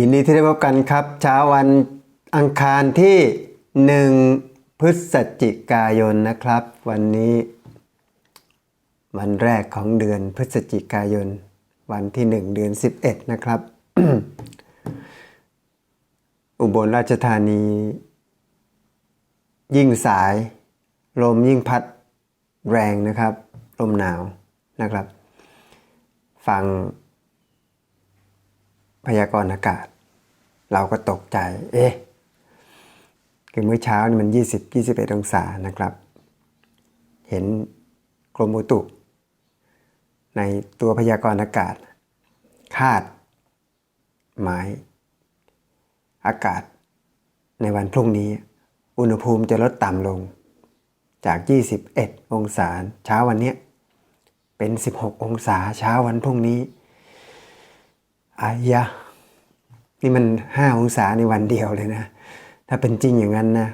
ยินดีที่ได้พบกันครับ เช้าวันอังคารที่ 1 พฤศจิกายนนะครับ วันนี้ วันแรกของเดือนพฤศจิกายน วันที่ 1 เดือน 11 นะครับ อุบลราชธานี ยิ่งสาย ลมยิ่งพัดแรงนะครับ ลมหนาวนะครับฟัง พยากรณ์อากาศ เราก็ตกใจ เอ๊ะคือเมื่อเช้านี่มัน 20 21 องศานะครับ เห็นกรมอุตุ ในตัวพยากรณ์อากาศ คาด หมาย อากาศ ในวันพรุ่งนี้ อุณหภูมิจะลดต่ำลง จาก 21 องศาเช้าวันนี้เป็น 16 องศาเช้าวันพรุ่งนี้ อายะ นี่มันห้าองศาในวันเดียวเลยนะ ถ้าเป็นจริงอย่างนั้นนะ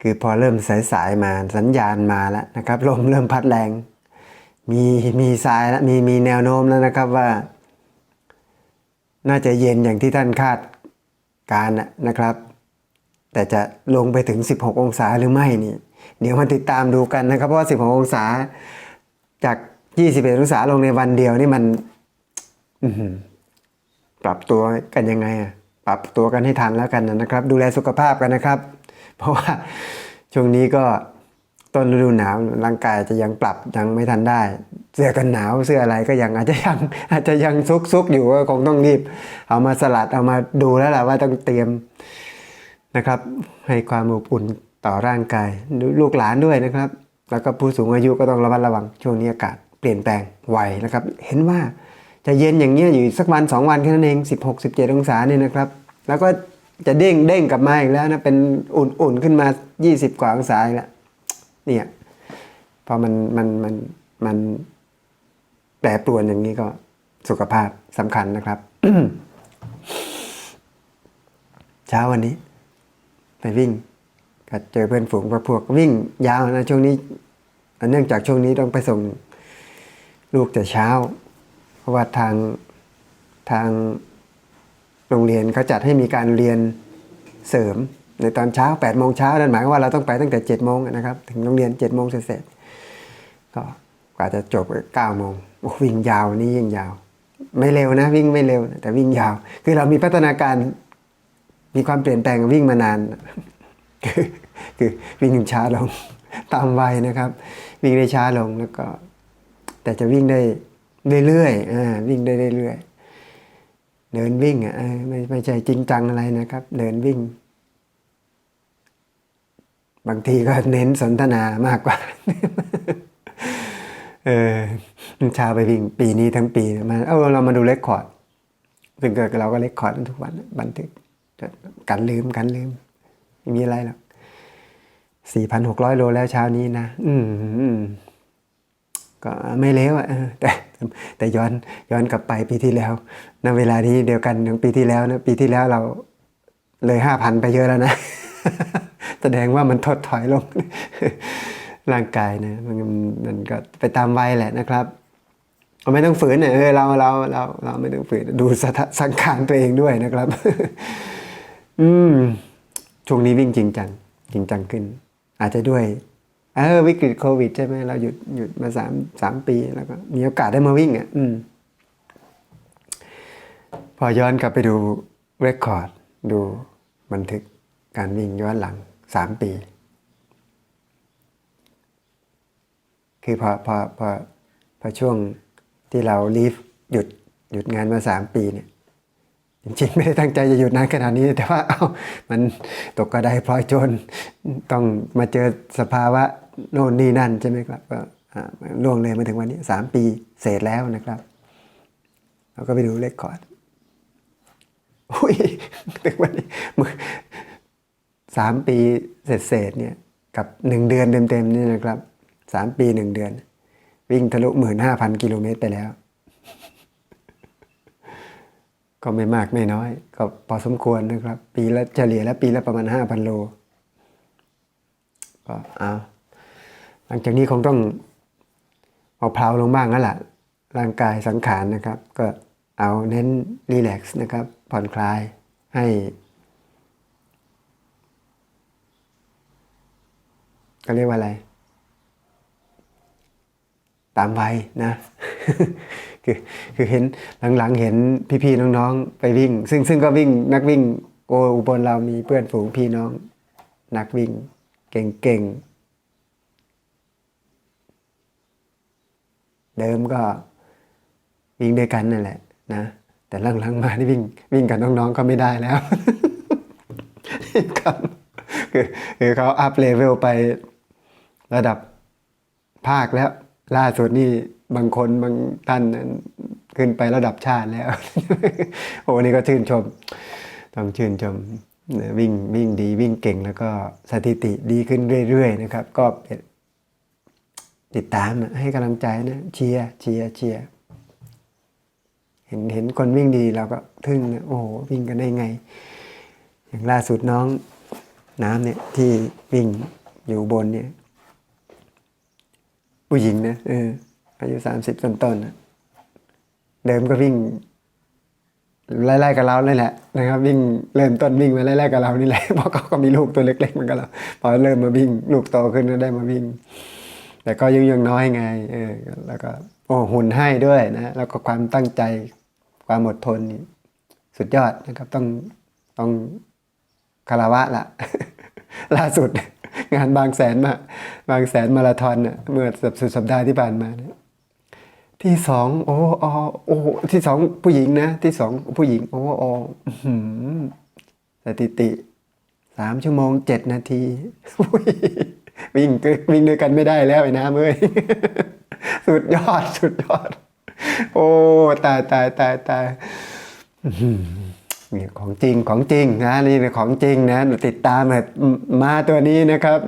คือพอเริ่มสายๆมาสัญญาณมาแล้วนะครับลมเริ่มพัดแรง มีมีสายแล้วมีมีแนวโน้มแล้วนะครับว่า น่าจะเย็นอย่างที่ท่านคาดการณ์นะนะครับ แต่จะลงไปถึง 16 องศาหรือไม่นี่ เดี๋ยวมาติดตามดูกันนะครับ เพราะว่า 16 องศาจาก 21องศาลงในวันเดียวนี่มันอืปรับตัวกันยังไงอะปรับตัวกันให้ทันแล้วกันนะครับ ดูแลสุขภาพกันนะครับ เพราะว่าช่วงนี้ก็ต้นฤดูหนาวร่างกายจะยังปรับยังไม่ทันได้ เสื้อกันหนาวเสื้ออะไรก็ยังอาจจะยังอาจจะยังซุกซุกอยู่ก็คงต้องรีบ เอามาสลัดเอามาดูแล้วแหละว่าต้องเตรียมนะครับ ให้ความอบอุ่นต่อร่างกายลูกหลานด้วยนะครับ แล้วก็ผู้สูงอายุก็ต้องระมัดระวังช่วงนี้อากาศ เปลี่ยนแปลงไวนะครับ เห็นว่าจะเย็นอย่างเงี้ยอยู่สักวันสองวันแค่นั้นเอง 16 17 องศาเนี่ยนะครับ แล้วก็จะเด้งเด้งกลับมาอีกแล้วนะเป็นอุ่นๆขึ้นมา 20 กว่าองศาอีกแล้วเนี่ยพอมันมันมันมันแปรปรวนอย่างนี้ก็สุขภาพสำคัญนะครับเช้าวันนี้ ไปวิ่งก็เจอเพื่อนฝูงพวกวิ่งยาวนะช่วงนี้เนื่องจากช่วงนี้ต้องไปส่ง ลูกแต่เช้า เพราะว่าทางทางโรงเรียนเขาจัดให้มีการเรียนเสริมในตอนเช้า8ปดโมงเช้านั่นหมายว่าเราต้องไปตั้งแต่7จ็ดโมงนะครับ ถึงโรงเรียน7จ็ดโมงเสร็จก็กว่าจะจบเก้าโมงวิ่งยาวนี่ยิ่งยาว ไม่เร็วนะวิ่งไม่เร็ว แต่วิ่งยาว คือเรามีพัฒนาการมีความเปลี่ยนแปลงวิ่งมานาน คือคือวิ่งช้าลงตามวัยนะครับ วิ่งได้ช้าลงแล้วก็ แต่จะวิ่งได้เรื่อยๆอ่าวิ่งได้เรื่อยๆเดินวิ่งอะไม่ไม่ใช่จริงจังอะไรนะครับ เดินวิ่ง บางทีก็เน้นสนทนามากกว่า เออเช้าไปวิ่งปีนี้ทั้งปีมาเออเรามาดูเลคคอร์ดซึ่งเกิดเราก็เลคคอร์ดทุกวันบันทึกกันลืมกันลืมไม่มีอะไรหรอกสี่พันหกร้อยโลแล้วเช้านี้นะ อืมอืม ก็ไม่เลวอะแต่แต่ย้อนย้อนกลับไปปีที่แล้วณเวลานี้เดียวกันของปีที่แล้วนะปีที่แล้วเราเลยห้าพันไปเยอะแล้วนะ แสดงว่ามันถดถอยลงร่างกายนะมันมันก็ไปตามวัยแหละนะครับเราไม่ต้องฝืนเนี่ยเออเราเราเราเราไม่ต้องฝืนดูสสังขารตัวเองด้วยนะครับ อืมช่วงนี้วิ่งจริงจังจริงจังขึ้น อาจจะด้วย เออวิกฤตโควิดใช่ไหมเราหยุดหยุดมาสามสามปีแล้วก็มีโอกาสได้มาวิ่งอะอืมพอย้อนกลับไปดูเรคคอร์ดดูบันทึกการวิ่งย้อนหลังสามปี คือพอพอพอพอช่วงที่เราลีฟหยุดหยุดงานมาสามปีเนี่ยจริงๆไม่ได้ตั้งใจจะหยุดนานขนาดนี้ แต่ว่าเอา้ามันตกกระไดพลอยโจรต้องมาเจอสภาวะ โน่นนี่นั่นใช่ไหมครับก็ล่วงเลยมาถึงวันนี้สามปีเศษแล้วนะครับเราก็ไปดูเลขคอร์ดอุ้ยถึงวันนี้มสามปีเศษเศษๆเนี่ยกับหนึ่งเดือนเต็มๆนี่นะครับสามปีหนึ่งเดือน วิ่งทะลุหมื่นห้าพันกิโลเมตรไปแล้ว ก็ไม่มากไม่น้อย ก็พอสมควรนะครับ ปีละเฉลี่ยแล้วปีละประมาณห้าพันโล ก็เอา หลังจากนี้คงต้องเอาเพลาลงบ้างแล้วล่ะร่างกายสังขารนะครับ ก็เอาเน้นรีแลกซ์นะครับ ผ่อนคลายให้ก็เรียกว่าอะไร ตามวัยนะ คือคือเห็นหลังๆ เห็นพี่ๆน้องๆ ไปวิ่ง ซึ่งซึ่งก็วิ่งนักวิ่ง โออุบลเรามีเพื่อนฝูงพี่น้อง นักวิ่งเก่งๆ เดิมก็วิ่งด้วยกันนั่นแหละนะแต่หลังๆมาที่วิ่งวิ่งกับน้องๆก็ไม่ได้แล้วครับคือคือเขาอัพเลเวลไประดับภาคแล้ว ล่าสุดนี่บางคนบางท่านขึ้นไประดับชาติแล้ว โอ้นี่ก็ชื่นชม ต้องชื่นชมวิ่งวิ่งดีวิ่งเก่งแล้วก็สถิติดีขึ้นเรื่อยๆนะครับ ก็เป็น ติดตามให้กำลังใจนะเชียร์เชียร์เชียร์เห็นเห็นคนวิ่งดีเราก็ทึ่งนะโอ้โหวิ่งกันได้ไง อย่างล่าสุดน้องน้ำเนี่ยที่วิ่งอยู่บนเนี่ย ผู้หญิงนะเอออายุสามสิบต้นๆนะเดิมก็วิ่งไล่ๆกับเราเลยแหละนะครับ วิ่งเริ่มต้นวิ่งมาไล่ๆกับเรานี่แหละเพราะเขาก็มีลูกตัวเล็กๆเหมือนกับเราพอเริ่มมาวิ่งลูกโตขึ้นก็ได้มาวิ่ง แต่ก็ยังยังน้อยไงเออแล้วก็โอ้หุ่นให้ด้วยนะแล้วก็ความตั้งใจความอดทนนี่สุดยอดนะครับต้องต้องคาราวะละล่าสุดงานบางแสนมาบางแสนมาราธอนน่ะเมื่อสุดสัปดาห์ที่ผ่านมาเนี่ยที่สองโอ้ออโอ้ที่สองผู้หญิงนะ ที่สองผู้หญิง โอ้ออื้อหือสถิติสามชั่วโมงเจ็ดนาที วิ่งวิ่งด้วยกันไม่ได้แล้วไอ้น้ำเอ้ยสุดยอดสุดยอด โอ้ตายตายตายตายนี่ของจริงของจริงนะนี่เป็นของจริงนะติดตามมาตัวนี้นะครับ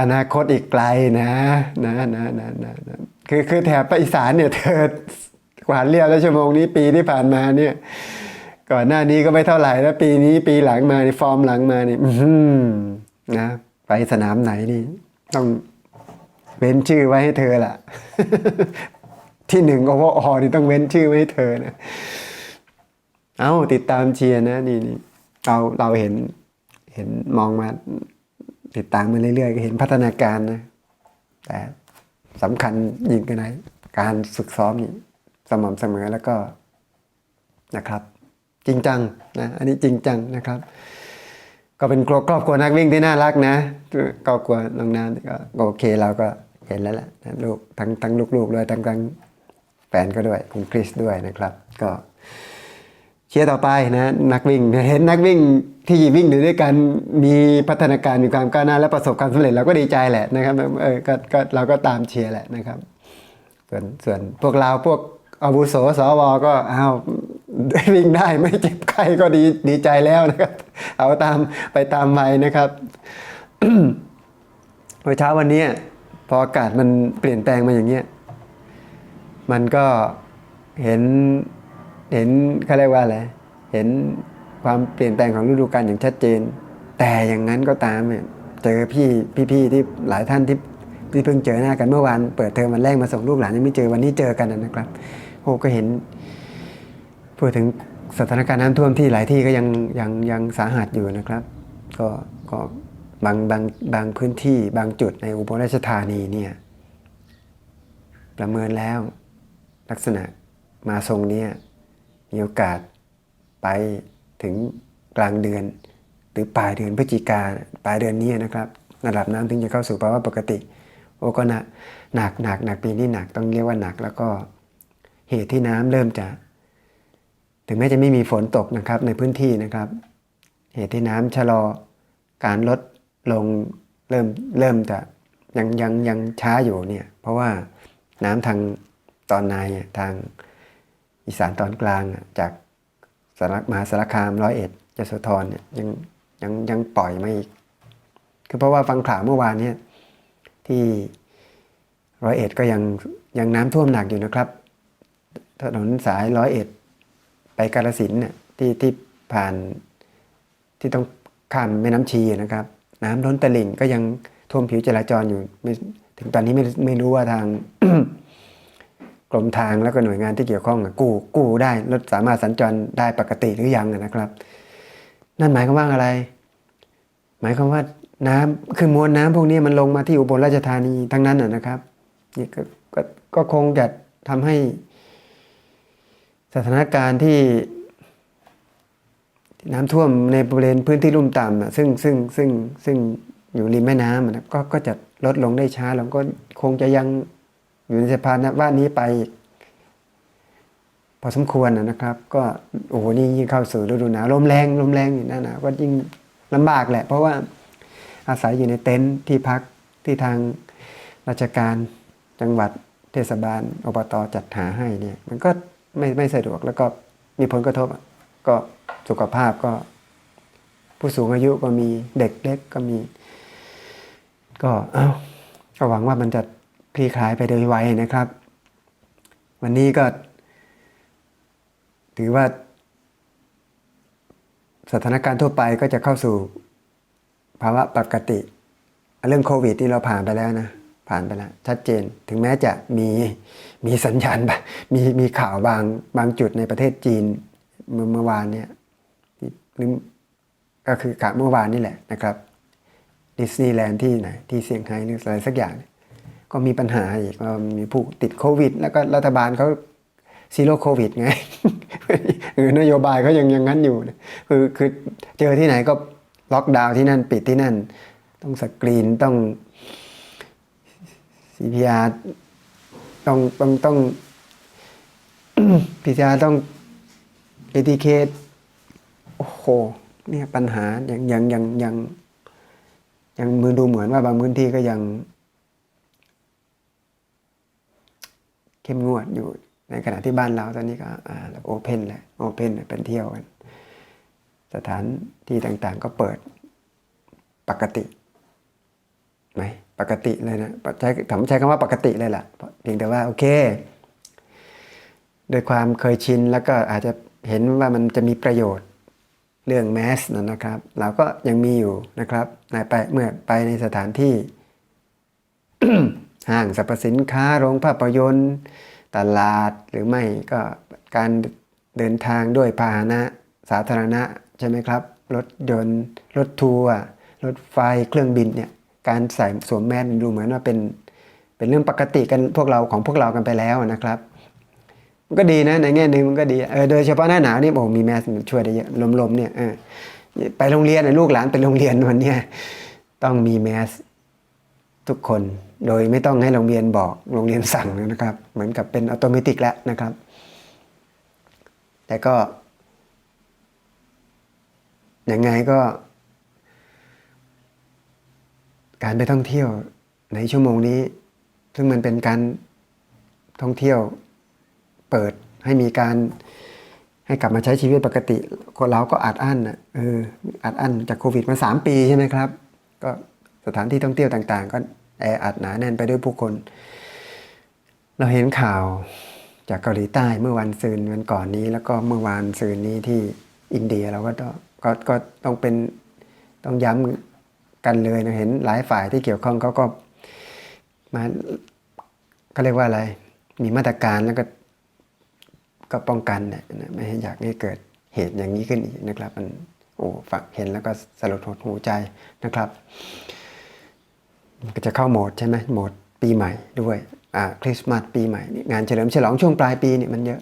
อนาคตอีกไกลนะนะนะนะนะนะคือคือแถบภาคอีสานเนี่ยเธอกวาเรียบแล้วชั่วโมงนี้ปีที่ผ่านมาเนี่ย ก่อนหน้านี้ก็ไม่เท่าไหร่แล้วปีนี้ปีหลังมานี่ฟอร์มหลังมานี่อื นะไปสนามไหนนี่ต้องเว้นชื่อไว้ให้เธอล่ะ ที่หนึ่งโอเวอร์ออนี่ต้องเว้นชื่อไว้ให้เธอนะเอาติดตามเชียร์นะนี่นี่เราเราเห็นเห็นมองมาติดตามมาเรื่อยๆก็เห็นพัฒนาการนะ แต่สำคัญยิ่งกันไหนการฝึกซ้อมนี่สม่ำเสมอแล้วก็นะครับ จริงจังนะอันนี้จริงจังนะครับ ก็เป็นครอบครัวนักวิ่งที่น่ารักนะครอบครัวน้องน้ำก็โอเคเราก็เห็นแล้วแหละนะลูกทั้งทั้งลูกๆด้วยทั้งทั้งแฟนก็ด้วยคุณคริสด้วยนะครับ ก็เชียร์ต่อไปนะนักวิ่งเห็นนักวิ่งที่วิ่งอยู่ด้วยกันมีพัฒนาการมีความก้าวหน้าและประสบความสำเร็จเราก็ดีใจแหละนะครับเออก็ก็เราก็ตามเชียร์แหละนะครับ ส่วนส่วนพวกเราพวกอาวุโสสวก็อ้าว วิ่งได้ไม่เจ็บไข้ก็ดีดีใจแล้วนะครับ เอาตามไปตามไปนะครับเมื่อเช้าวันนี้พออากาศมันเปลี่ยนแปลงมาอย่างเงี้ยมันก็เห็นเห็นเขาเรียกว่าอะไรเห็นความเปลี่ยนแปลงของฤดูกาลอย่างชัดเจน แต่อย่างนั้นก็ตามเนี่ยเจอพี่พี่ๆที่หลายท่านที่ที่เพิ่งเจอหน้ากันเมื่อวานเปิดเทอมวันแรกมาส่งลูกหลานยังไม่เจอวันนี้เจอกันนะครับโอ้ก็เห็น พูดถึงสถานการณ์น้ำท่วมที่หลายที่ก็ยังยังยังสาหัสอยู่นะครับ ก็ก็บางบางบางพื้นที่บางจุดในอุบลราชธานีเนี่ยประเมินแล้วลักษณะมาทรงเนี้ยมีโอกาสไปถึงกลางเดือน หรือปลายเดือนพฤศจิกาปลายเดือนนี้นะครับระดับน้ำถึงจะเข้าสู่ภาวะปกติ โอ้ก็หนักหนักหนักหนักปีนี้หนักต้องเรียกว่าหนัก แล้วก็เหตุที่น้ำเริ่มจะ ถึงแม้จะไม่มีฝนตกนะครับในพื้นที่นะครับ เหตุที่น้ำชะลอการลดลงเริ่มเริ่มจะยังยังยังช้าอยู่เนี่ยเพราะว่าน้ำทางตอนในทางอีสานตอนกลางจากสารมหาสารคามร้อยเอ็ดยโสธรเนี่ยยังยังยังปล่อยไมาอีกคือเพราะว่าฟังข่าวเมื่อวานเนี่ยที่ร้อยเอ็ดก็ยังยังน้ำท่วมหนักอยู่นะครับถนนสายร้อยเอ็ด ไปกาฬสินเนี่ยที่ที่ผ่านที่ต้องข้ามแม่น้ำชีนะครับ น้ำล้นตลิ่งก็ยังท่วมผิวจราจรอยู่ถึงตอนนี้ไม่ไม่รู้ว่าทางกรมทางแล้วก็หน่วยงานที่เกี่ยวข้องกู้กู้ได้รถสามารถสัญจรได้ปกติหรือยังนะครับ นั่นหมายความว่าอะไร หมายความว่าน้ำคือมวลน้ำพวกนี้มันลงมาที่อุบลราชธานีทั้งนั้นนะครับนี่ก็ก็ก็คงจะทำให้ สถานการณ์ที่น้ำท่วมในบริเวณพื้นที่ลุ่มต่ำอะซึ่งซึ่งซึ่งซึ่งอยู่ริมแม่น้ำอะนะก็ก็จะลดลงได้ช้าลงก็คงจะยังอยู่ในสภาพว่านี้ไป พอสมควรนะนะครับ ก็โอ้โหนี่ยิ่งเข้าสู่ฤดูหนาวลมแรงลมแรงอยู่นั่นนะก็ยิ่งลำบากแหละ เพราะว่าอาศัยอยู่ในเต็นท์ที่พักที่ทางราชการจังหวัดเทศบาลอบตจัดหาให้เนี่ย มันก็ ไม่ไม่สะดวกแล้วก็มีผลกระทบก็สุขภาพก็ ผู้สูงอายุก็มีเด็กเล็กก็มี ก็เอ้าก็หวังว่ามันจะคลี่คลายไปโดยไวนะครับ วันนี้ก็ ถือว่า สถานการณ์ทั่วไปก็จะเข้าสู่ภาวะปกติ เรื่องโควิดที่เราผ่านไปแล้วนะ ผ่านไปแล้วชัดเจนถึงแม้จะมีมีสัญญาณบางมีมีข่าวบางบางจุดในประเทศจีนเมื่อเมื่อวานเนี่ยหรือก็คือข่าวเมื่อวานนี่แหละนะครับดิสนีย์แลนด์ที่ไหนที่เซี่ยงไฮ้หรืออะไรสักอย่าง ก็มีปัญหาอีกว่ามีผู้ติดโควิด แล้วก็รัฐบาลเขาซีโร่โควิดไงหรือนโยบายเขายังอยังงั้นอยู่คือคือเจอที่ไหนก็ล็อกดาวน์ที่นั่นปิดที่นั่น ต้องสกรีนต้อง CPR ต้องต้องต้อง PCR ต้อง ATK โอ้โหเนี่ยปัญหาอยังอยังอยังอยังยังมือดูเหมือนว่าบางพื้นที่ก็ยัง เข้มงวดอยู่ในขณะที่บ้านเราตอนนี้ก็โอเพนแหละโอเพนเป็นเที่ยวกัน สถานที่ต่างๆก็เปิดปกติ ไหมปกติเลยนะใช้ผมใช้คำว่าปกติเลยล่ะเพียงแต่ว่าโอเคโดยความเคยชินแล้วก็อาจจะเห็นว่ามันจะมีประโยชน์เรื่องแมสนะครับ เราก็ยังมีอยู่นะครับในไปเมื่อไปในสถานที่ ห้างสรรพสินค้าโรงภาพยนตร์ตลาดหรือไม่ก็การเดินทางด้วยพาหนะสาธารณะใช่ไหมครับ รถยนต์ รถทัวร์รถไฟเครื่องบินเนี่ย การใส่สวมแมสดูเหมือนว่าเป็นเป็นเรื่องปกติกันพวกเราของพวกเรากันไปแล้วนะครับ มันก็ดีนะในแง่หนึ่งมันก็ดีเออโดยเฉพาะหน้าหนาวนี่โอ้มีแมสช่วยได้เยอะลมๆเนี่ยเออไปโรงเรียนลูกหลานไปโรงเรียนวันเนี้ยต้องมีแมสทุกคนโดยไม่ต้องให้โรงเรียนบอกโรงเรียนสั่งนะครับ เหมือนกับเป็นอัตโนมัติแล้วนะครับ แต่ก็ยังไงก็ การไปท่องเที่ยวในชั่วโมงนี้ ซึ่งมันเป็นการท่องเที่ยวเปิดให้มีการให้กลับมาใช้ชีวิตปกติ คนเราก็อัดอั้นอะเอออัดอั้นจากโควิดมาสามปีใช่ไหมครับ ก็สถานที่ท่องเที่ยวต่าง ๆ ก็แออัดหนาแน่นไปด้วยผู้คน เราเห็นข่าวจากเกาหลีใต้เมื่อวันซืนวันก่อนนี้ แล้วก็เมื่อวานซืนนี้ที่อินเดียเราก็ต้องก็ก็ต้องเป็นต้องย้ำ กันเลยนะเห็นหลายฝ่ายที่เกี่ยวข้องเขาก็มาเขาเรียกว่าอะไร มีมาตรการแล้วก็ก็ป้องกันเนี่ยไม่ให้อยากให้เกิดเหตุอย่างนี้ขึ้นอีกนะครับ มันโอ้ฝักเห็นแล้วก็สลดหดหูใจนะครับ ก็จะเข้าโหมดใช่ไหมโหมดปีใหม่ด้วยอ่าคริสต์มาสปีใหม่ งานเฉลิมฉลองช่วงปลายปีนี่มันเยอะ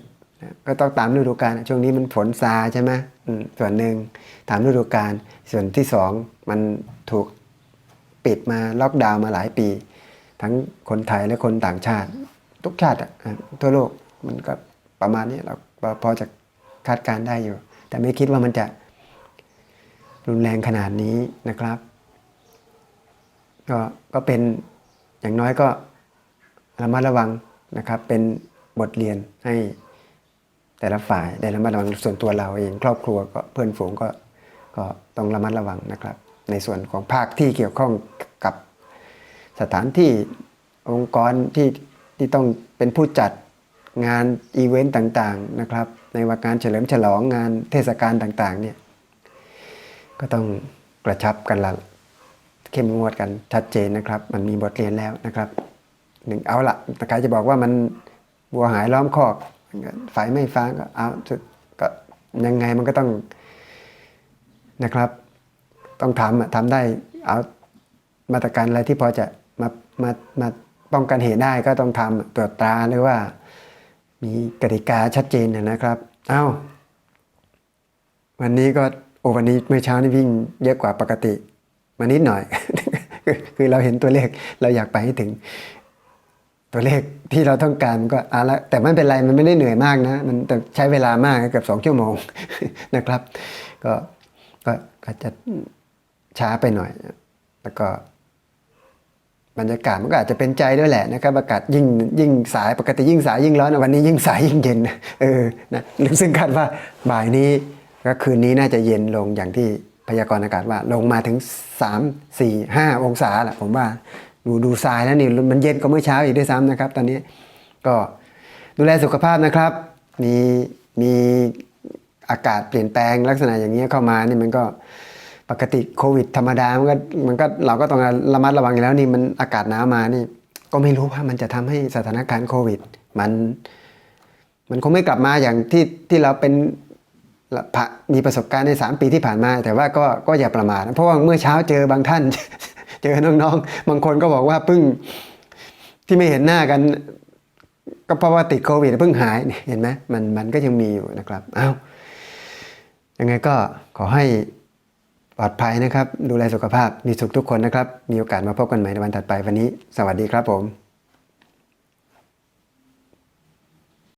ก็ต้องตามฤดูกาลช่วงนี้มันฝนซาใช่ไหมส่วนหนึ่งตามฤดูกาลส่วนที่สองมันถูกปิดมาล็อกดาวน์มาหลายปี ทั้งคนไทยและคนต่างชาติ ทุกชาติทั่วโลกมันก็ประมาณนี้เราพอจะคาดการได้อยู่ แต่ไม่คิดว่ามันจะรุนแรงขนาดนี้นะครับ ก็ก็เป็นอย่างน้อยก็ระมัดระวังนะครับ เป็นบทเรียนให้ แต่ละฝ่ายได้ระมัดระวังส่วนตัวเราเองครอบครัวก็เพื่อนฝูงก็ก็ต้องระมัดระวังนะครับ ในส่วนของภาคที่เกี่ยวข้องกับสถานที่องค์กรที่ที่ต้องเป็นผู้จัดงานอีเวนต์ต่างๆนะครับ ในวาการเฉลิมฉลองงานเทศกาลต่างๆเนี่ยก็ต้องกระชับกันละเข้มงวดกันชัดเจนนะครับ มันมีบทเรียนแล้วนะครับหนึ่งเอาละแต่ใครจะบอกว่ามันวัวหายล้อมคอก ไฟไม่ฟ้าก็เอาสุดก็ยังไงมันก็ต้องนะครับ ต้องทำอะทำได้เอามาตรการอะไรที่พอจะมามามาป้องกันเหตุได้ก็ต้องทำตรวจตราหรือว่า มีกติกาชัดเจนนะครับ เอ้า วันนี้ก็โอ้วันนี้เมื่อเช้านี่วิ่งเยอะกว่าปกติมานิดหน่อย คือเราเห็นตัวเลขเราอยากไปให้ถึง ตัวเลขที่เราต้องการมันก็เอาละแต่ไม่เป็นไรมันไม่ได้เหนื่อยมากนะ มันแต่ใช้เวลามากเกือบสองชั่วโมงนะครับก็ก็ก็จะช้าไปหน่อย แล้วก็บรรยากาศมันก็อาจจะเป็นใจด้วยแหละนะครับอากาศยิ่งยิ่งสายปกติยิ่งสายยิ่งร้อนวันนี้ยิ่งสายยิ่งเย็นเออนะซึ่งคาดว่าบ่ายนี้ก็คืนนี้น่าจะเย็นลงอย่างที่พยากรณ์อากาศว่า ลงมาถึง 3 4 5 องศาแหละผมว่า ดูดูทรายแล้วนี่มันเย็นกว่าเมื่อเช้าอีกด้วยซ้ำนะครับ ตอนนี้ก็ดูแลสุขภาพนะครับ มีมีอากาศเปลี่ยนแปลงลักษณะอย่างนี้ยเข้ามานี่มันก็ปกติโควิด ธรรมดามันก็มันก็เราก็ต้องระมัดระวังอยู่แล้วนี่มันอากาศหนาวมานี่ ก็ไม่รู้ว่ามันจะทำให้สถานการณ์โควิด มัน มันคงไม่กลับมาอย่างที่ที่เราเป็นผ่ามีประสบการณ์ใน 3 ปีที่ผ่านมา แต่ว่าก็ก็อย่าประมาทเพราะว่าเมื่อเช้าเจอบางท่าน เจอน้องๆ บางคนก็บอกว่าเพิ่งที่ไม่เห็นหน้ากันก็เพราะว่าติดโควิดเพิ่งหายเนี่ยเห็นไหมมันมันก็ยังมีอยู่นะครับอ้าวยังไงก็ขอให้ปลอดภัยนะครับ ดูแลสุขภาพมีสุขทุกคนนะครับ มีโอกาสมาพบกันใหม่ในวันถัดไปวันนี้ สวัสดีครับผม